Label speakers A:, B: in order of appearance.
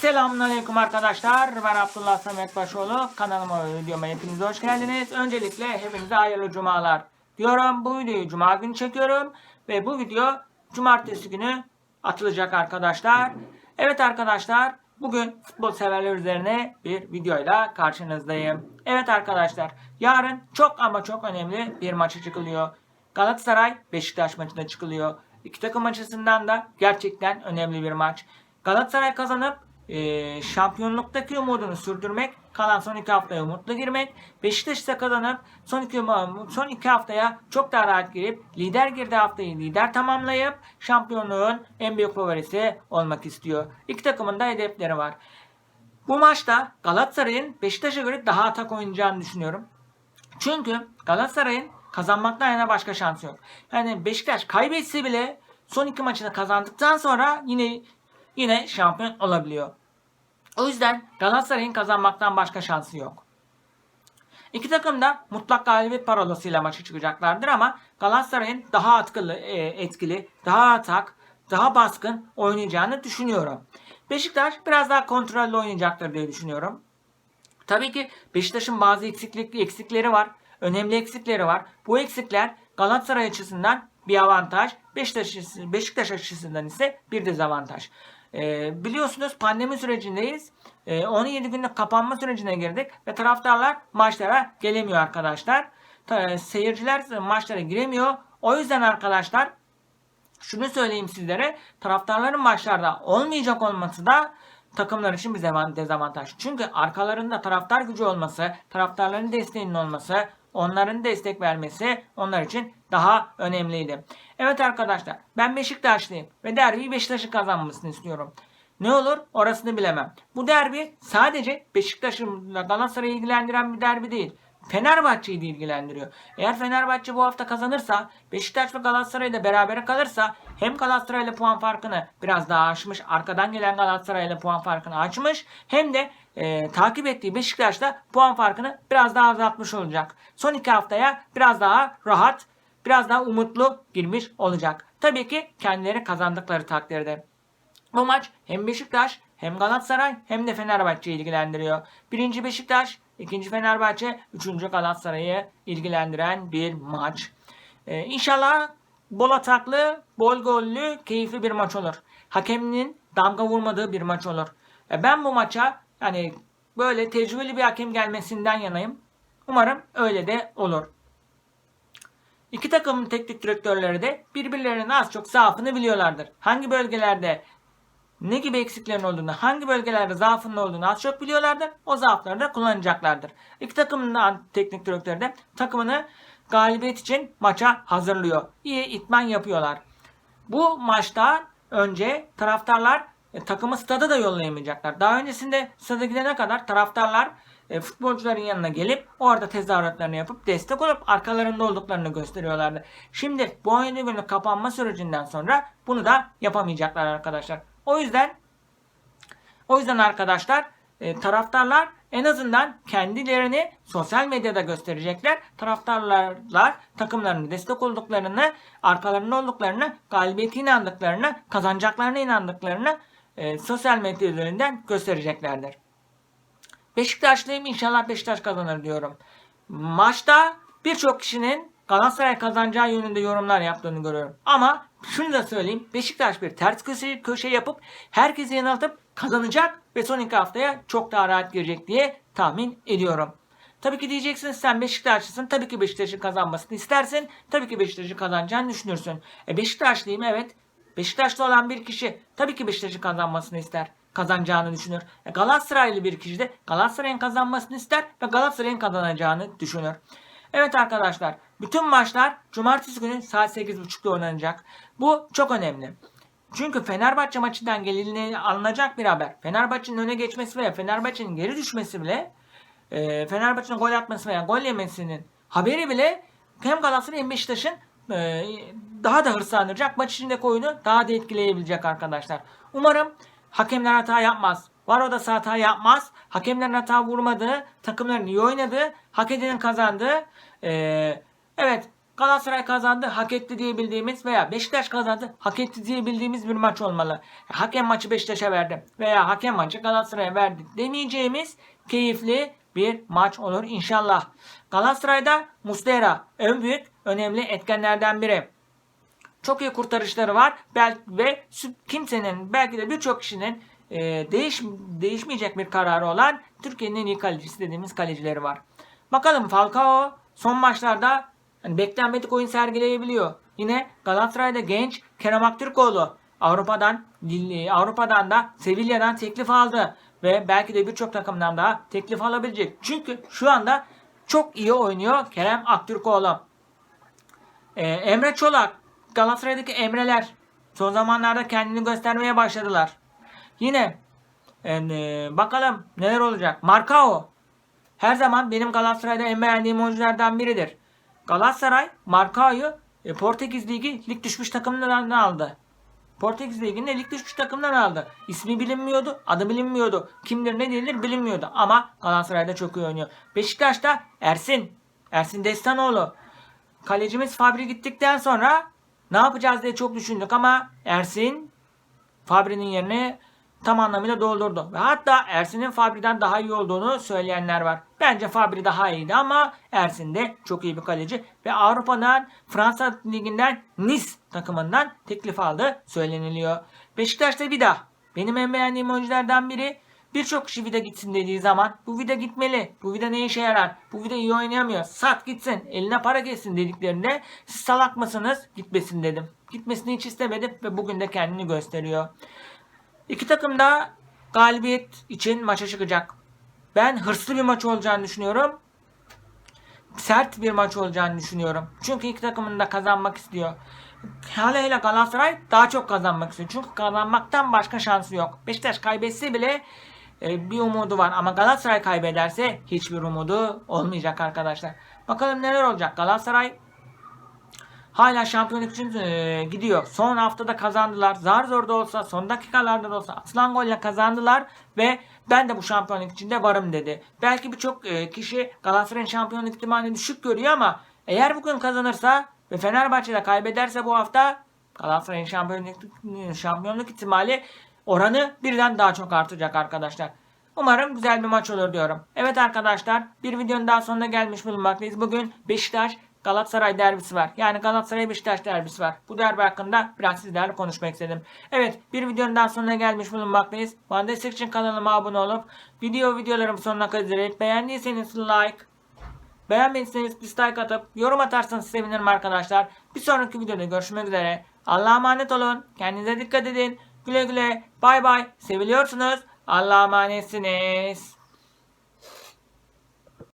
A: Selamünaleyküm arkadaşlar. Ben Abdullah Samet Başoğlu. Kanalıma ve videoma hepiniz hoş geldiniz. Öncelikle hepinize hayırlı cumalar diyorum. Bu videoyu cuma günü çekiyorum. Ve bu video cumartesi günü atılacak arkadaşlar. Evet arkadaşlar. Bugün futbol severler üzerine bir videoyla karşınızdayım. Evet arkadaşlar. Yarın çok ama çok önemli bir maça çıkılıyor. Galatasaray Beşiktaş maçına çıkılıyor. İki takım açısından da gerçekten önemli bir maç. Galatasaray kazanıp e, şampiyonluktaki umudunu sürdürmek, kalan son iki haftaya umutlu girmek, Beşiktaş ise kazanıp son iki, son iki haftaya çok daha rahat girip lider girdiği haftayı lider tamamlayıp şampiyonluğun en büyük favorisi olmak istiyor. İki takımın da hedefleri var. Bu maçta Galatasaray'ın Beşiktaş'a göre daha atak oynayacağını düşünüyorum. Çünkü Galatasaray'ın kazanmaktan yana başka şansı yok. Yani Beşiktaş kaybetse bile son iki maçını kazandıktan sonra yine yine şampiyon olabiliyor. O yüzden Galatasaray'ın kazanmaktan başka şansı yok. İki takım da mutlak galibiyet parolasıyla maça çıkacaklardır ama Galatasaray'ın daha atkılı, e, etkili, daha atak, daha baskın oynayacağını düşünüyorum. Beşiktaş biraz daha kontrollü oynayacaktır diye düşünüyorum. Tabii ki Beşiktaş'ın bazı eksiklik, eksikleri var. Önemli eksikleri var. Bu eksikler Galatasaray açısından bir avantaj. Beşiktaş, Beşiktaş açısından ise bir dezavantaj. Ee, biliyorsunuz pandemi sürecindeyiz. Ee, 17 günlük kapanma sürecine girdik ve taraftarlar maçlara gelemiyor arkadaşlar. Ta- seyirciler maçlara giremiyor. O yüzden arkadaşlar şunu söyleyeyim sizlere. Taraftarların maçlarda olmayacak olması da takımlar için bir dezavantaj. Çünkü arkalarında taraftar gücü olması, taraftarların desteğinin olması, onların destek vermesi onlar için daha önemliydi. Evet arkadaşlar ben Beşiktaşlıyım ve derbiyi Beşiktaş'ın kazanmasını istiyorum. Ne olur orasını bilemem. Bu derbi sadece Beşiktaş'ın Galatasaray'ı ilgilendiren bir derbi değil. Fenerbahçe'yi de ilgilendiriyor. Eğer Fenerbahçe bu hafta kazanırsa, Beşiktaş ve Galatasaray da beraber kalırsa hem Galatasaray'la puan farkını biraz daha aşmış, arkadan gelen Galatasaray'la puan farkını açmış hem de e, takip ettiği Beşiktaş'ta puan farkını biraz daha azaltmış olacak. Son iki haftaya biraz daha rahat, biraz daha umutlu girmiş olacak. Tabii ki kendileri kazandıkları takdirde. Bu maç hem Beşiktaş hem Galatasaray hem de Fenerbahçe'yi ilgilendiriyor. Birinci Beşiktaş, ikinci Fenerbahçe, üçüncü Galatasaray'ı ilgilendiren bir maç. Ee, inşallah bol ataklı, bol gollü, keyifli bir maç olur. Hakemin damga vurmadığı bir maç olur. E, ben bu maça yani böyle tecrübeli bir hakem gelmesinden yanayım. Umarım öyle de olur. İki takımın teknik direktörleri de birbirlerinin az çok zaafını biliyorlardır. Hangi bölgelerde ne gibi eksiklerin olduğunu, hangi bölgelerde zaafının olduğunu az çok biliyorlardır. O zaafları da kullanacaklardır. İki takımın da teknik direktörü de takımını galibiyet için maça hazırlıyor. İyi itman yapıyorlar. Bu maçta önce taraftarlar e, takımı stada da yollayamayacaklar. Daha öncesinde stada gidene kadar taraftarlar e, futbolcuların yanına gelip orada tezahüratlarını yapıp destek olup arkalarında olduklarını gösteriyorlardı. Şimdi bu 17 günlük kapanma sürecinden sonra bunu da yapamayacaklar arkadaşlar. O yüzden o yüzden arkadaşlar e, taraftarlar en azından kendilerini sosyal medyada gösterecekler. Taraftarlar takımlarının destek olduklarını, arkalarında olduklarını, galibiyete inandıklarını, kazanacaklarına inandıklarını e, sosyal medya üzerinden göstereceklerdir. Beşiktaşlıyım inşallah Beşiktaş kazanır diyorum. Maçta birçok kişinin Galatasaray kazanacağı yönünde yorumlar yaptığını görüyorum. Ama şunu da söyleyeyim. Beşiktaş bir ters köşe, köşe yapıp herkesi yanıltıp kazanacak ve son iki haftaya çok daha rahat girecek diye tahmin ediyorum. Tabii ki diyeceksiniz sen Beşiktaşlısın. Tabii ki Beşiktaş'ın kazanmasını istersin. Tabii ki Beşiktaş'ın kazanacağını düşünürsün. E Beşiktaşlıyım evet. Beşiktaşlı olan bir kişi tabii ki Beşiktaş'ın kazanmasını ister. Kazanacağını düşünür. E Galatasaraylı bir kişi de Galatasaray'ın kazanmasını ister ve Galatasaray'ın kazanacağını düşünür. Evet arkadaşlar bütün maçlar cumartesi günü saat 8.30'da oynanacak. Bu çok önemli. Çünkü Fenerbahçe maçından gelinliği alınacak bir haber. Fenerbahçe'nin öne geçmesi veya Fenerbahçe'nin geri düşmesi bile e, Fenerbahçe'nin gol atması veya gol yemesinin haberi bile hem Galatasaray hem Beşiktaş'ın e, daha da hırslandıracak. Maç içindeki oyunu daha da etkileyebilecek arkadaşlar. Umarım hakemler hata yapmaz. Var odası hata yapmaz. Hakemlerin hata vurmadığı, takımların iyi oynadığı, hak edenin kazandığı. e, evet Galatasaray kazandı, hak etti diyebildiğimiz veya Beşiktaş kazandı, hak etti diyebildiğimiz bir maç olmalı. Hakem maçı Beşiktaş'a verdi veya hakem maçı Galatasaray'a verdi demeyeceğimiz keyifli bir maç olur inşallah. Galatasaray'da Muslera en büyük önemli etkenlerden biri. Çok iyi kurtarışları var belki ve kimsenin belki de birçok kişinin e, değiş değişmeyecek bir kararı olan Türkiye'nin en iyi kalecisi dediğimiz kalecileri var. Bakalım Falcao son maçlarda hani beklenmedik oyun sergileyebiliyor. Yine Galatasaray'da genç Kerem Aktürkoğlu Avrupa'dan Avrupa'dan da Sevilla'dan teklif aldı ve belki de birçok takımdan daha teklif alabilecek. Çünkü şu anda çok iyi oynuyor Kerem Aktürkoğlu. Ee, Emre Çolak, Galatasaray'daki Emreler son zamanlarda kendini göstermeye başladılar. Yine e, bakalım neler olacak. Marcao her zaman benim Galatasaray'da en beğendiğim oyunculardan biridir. Galatasaray Marcao'yu e, Portekiz Ligi lig düşmüş takımından aldı. Portekiz Ligi'nde lig düşmüş takımdan aldı. İsmi bilinmiyordu, adı bilinmiyordu. Kimdir ne değildir bilinmiyordu. Ama Galatasaray'da çok iyi oynuyor. Beşiktaş'ta Ersin. Ersin Destanoğlu. Kalecimiz Fabri gittikten sonra ne yapacağız diye çok düşündük ama Ersin Fabri'nin yerini tam anlamıyla doldurdu. Ve hatta Ersin'in Fabri'den daha iyi olduğunu söyleyenler var. Bence Fabri daha iyiydi ama Ersin de çok iyi bir kaleci. Ve Avrupa'dan Fransa Ligi'nden Nice takımından teklif aldı söyleniliyor. Beşiktaş'ta Vida. Benim en beğendiğim oyunculardan biri. Birçok kişi Vida gitsin dediği zaman bu Vida gitmeli. Bu Vida ne işe yarar? Bu Vida iyi oynayamıyor. Sat gitsin. Eline para geçsin dediklerinde siz salak mısınız? Gitmesin dedim. Gitmesini hiç istemedim ve bugün de kendini gösteriyor. İki takım da galibiyet için maça çıkacak. Ben hırslı bir maç olacağını düşünüyorum. Sert bir maç olacağını düşünüyorum. Çünkü iki takımın da kazanmak istiyor. Hele hele Galatasaray daha çok kazanmak istiyor. Çünkü kazanmaktan başka şansı yok. Beşiktaş kaybetse bile e, bir umudu var. Ama Galatasaray kaybederse hiçbir umudu olmayacak arkadaşlar. Bakalım neler olacak. Galatasaray hala şampiyonluk için e, gidiyor. Son haftada kazandılar. Zar zor da olsa, son dakikalarda da olsa atılan golle kazandılar ve ben de bu şampiyonluk içinde varım dedi. Belki birçok e, kişi Galatasaray'ın şampiyonluk ihtimalini düşük görüyor ama eğer bugün kazanırsa ve Fenerbahçe'de kaybederse bu hafta Galatasaray'ın şampiyonluk, şampiyonluk ihtimali oranı birden daha çok artacak arkadaşlar. Umarım güzel bir maç olur diyorum. Evet arkadaşlar bir videonun daha sonuna gelmiş bulunmaktayız. Bugün Beşiktaş Galatasaray derbisi var. Yani Galatasaray Beşiktaş derbisi var. Bu derbi hakkında biraz sizlerle konuşmak istedim. Evet bir videonun daha sonuna gelmiş bulunmaktayız. Bana destek kanalıma abone olup video videolarım sonuna kadar izleyip beğendiyseniz like beğenmediyseniz dislike atıp yorum atarsanız sevinirim arkadaşlar. Bir sonraki videoda görüşmek üzere. Allah'a emanet olun. Kendinize dikkat edin. Güle güle. Bay bay. Seviliyorsunuz. Allah'a emanetsiniz.